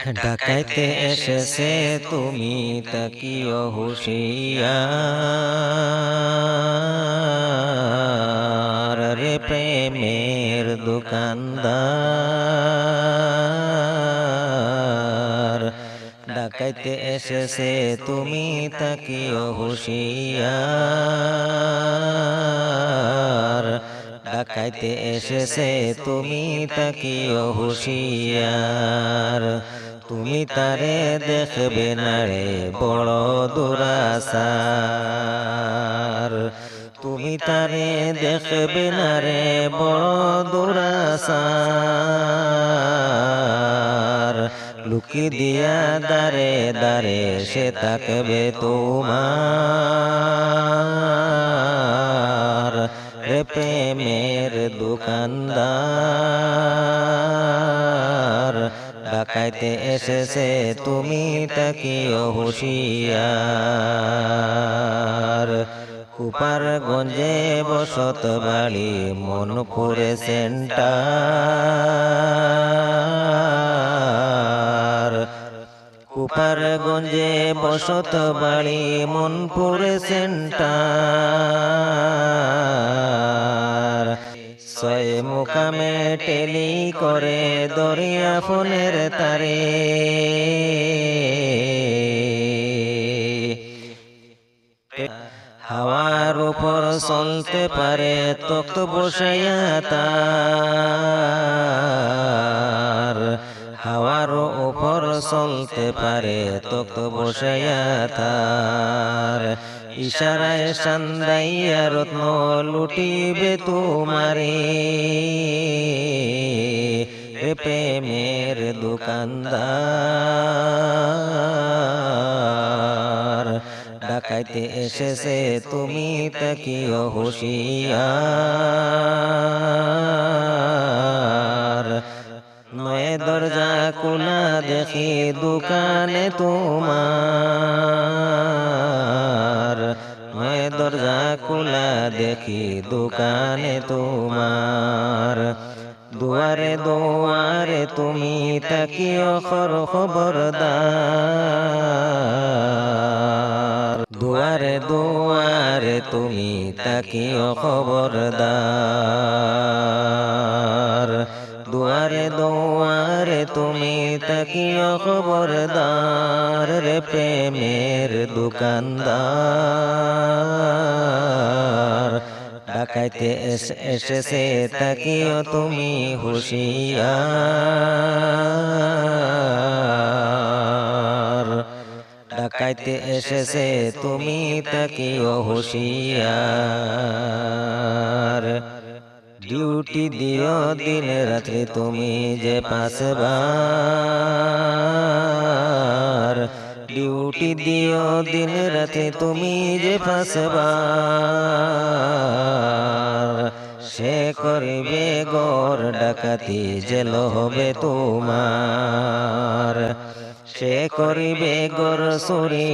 ডাকাইতে এসেছে তুমি তাকিও হুশিয়ার রে প্রেমের দোকানদার। ডাকাইতে এসেছে তুমি তাকিও হুশিয়ার ডাকাইতে এসেছে তুমি তাকিও হুশিয়ার তুমি তারে দেখবে না রে বড় দুরাসার। তুমি তারে দেখবে না রে বড় দুরাসার। লুকি দিয়া দারে দারে সে তাকবে তোমার। প্রেমের দোকানদার। ডাকাইতে এসেছে, তুমি তাকিও হুশিয়ার কুপার গঞ্জে বসত বাড়ি, মন করে সেন্টার। কুপার গঞ্জে বসত বাড়ি মনপুরে সেন্টার। টেলি করে দরিয়া ফোনের তারে। হাওয়ার উপর চলতে পারে তক্ত বসাইয়া তার। চলতে পারে, তক্ত বসাইয়া তার। ইশারায় সান্দাইয়া রত্ন লুটিবে তোমারে। প্রেমের দোকানদার, ডাকাইতে এসেছে তুমি তাকিও হুশিয়ার নয় দরজা কোনা দেখি দোকানে তোমার। নয় দরজা খোলা দেখি দোকানে তোমার। দুয়ারে দুয়ারে তুমি তাকিও খর খবরদার। দুয়ারে দুয়ারে তুমি তাকিও খবরদার। দুয়ারে দুয়ারে, তুমি তাকিও খবরদার রে প্রেমের দোকানদার। ডাকাইতে এস- এসেছে তাকিও তুমি হুশিয়ার। ডাকাইতে এসেছে, তুমি তাকিও হুশিয়ার। ডিউটি দিও দিন রাত্রি তুমি যে পাঁচবার। ডিউটি দিও দিন রাত্রি তুমি যে পাঁচবার। সে করিবে গড় ডাকাতি, জেল হবে তোমার। সে করিবে গড় সুরি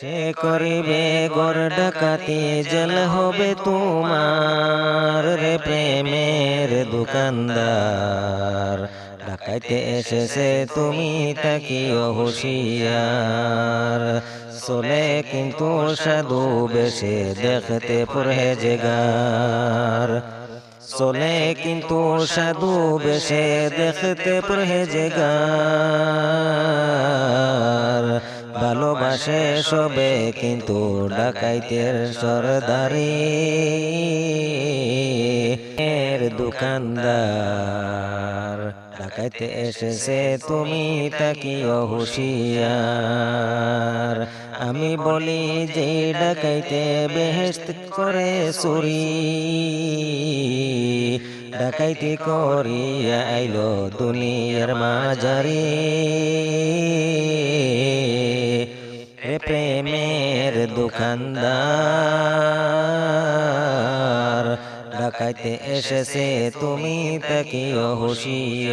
সে করিবে গড় ডাকাতি, জল হবে তোমার রে প্রেমের দোকানদার। ডাকাইতে এসেছে তুমি তাকিও হুশিয়ার চলে কিন্তু সাধু বেশে দেখতে পড়ে পরহেজগার। চলে কিন্তু সাধু বেশে দেখতে পরহেজগার। ভালোবাসে সবে, কিন্তু ডাকাইতের সরদারি এর দোকানদার। ডাকাইতে এসেছে, তুমি তাকিও হুশিয়ার আমি বলি যে ডাকাইতে বেহেস্ত করে চুরি। ডাকাইতি করিয়া আইলো দুনিয়ার মাঝারি। প্রেমের দোকানদার। ডাকাইতে এসেছে তুমি তাকিও হুশিয়ার?